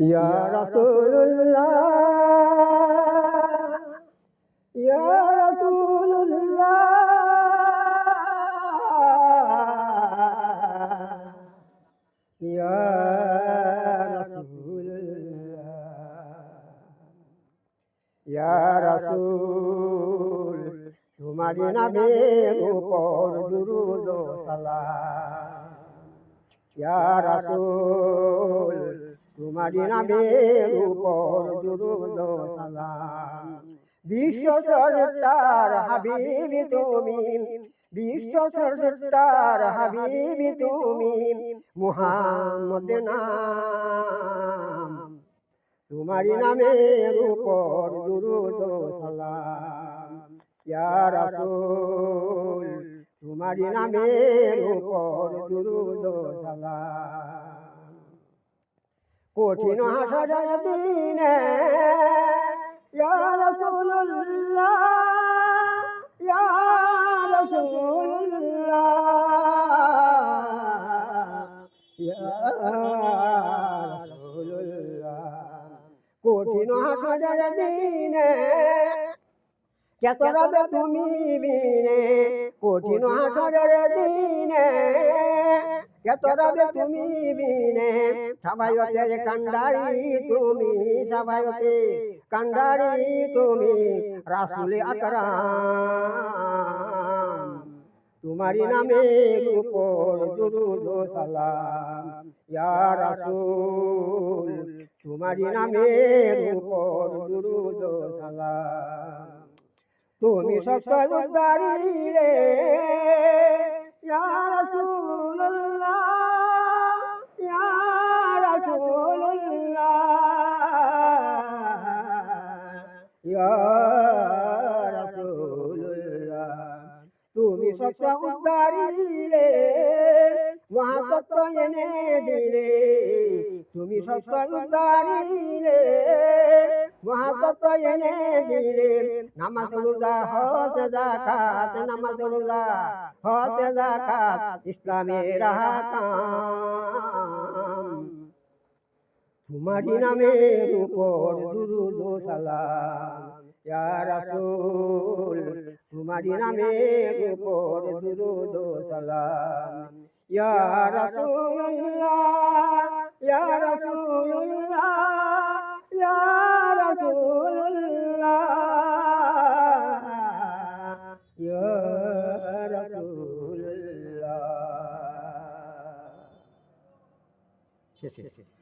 ইয়া রাসূলুল্লাহ ইয়া রাসূলুল্লাহ ইয়া রাসূলুল্লাহ, ইয়া রাসূল তোমারি নামের উপর দুরুদ সালাম। ইয়া রাসূল তোমারি নামের উপর দুরুদ সালাম। বিশ্ব সরদার হাবিবি তুমি বিশ্ব সরদার হাবিবি তুমি মুহাম্মদ নাম। তোমারি নামের উপর দুরুদ সালাম। ইয়া রাসূল তোমারি নামের উপর দুরুদ সালাম। কঠিন হাসরের দিনে ইয়া রাসূলুল্লাহ ইয়া রাসূলুল্লাহ ইয়া রাসূলুল্লাহ কঠিন হাসরের দিনে কত রবে তুমি বিনে কঠিন হাসরের দিনে কত রবে তুমি বিনে সবাইতের কান্ডারি তুমি সবাইতে কান্ডারি তুমি, রাসুল আকরাম। তোমারি নামের উপর দুরুদ সালাম। ইয়া রাসূল তোমারি নামের উপর দুরুদ সালাম। তুমি সত্য উদ্ধারিলে ইয়া রাসূলুল্লাহ ইয়া রাসূলুল্লাহ ইয়া রাসূলুল্লাহ তুমি সত্য উদ্ধারিলে মহাসত্য এনে দিলে। তুমি সত্য উদ্ধারিলে মহাসত্য এনে দিলে নামাজ রোজা, হজ জাকাত নামাজ রোজা, হজ জাকাত ইসলামের হাকাম তোমারি নামের উপর দুরুদ সালাম। ইয়া রাসূল তোমারি নামের উপর দুরুদ সালাম। ইয়া রাসূলুল্লাহ রাসূল Sí, sí, sí. sí.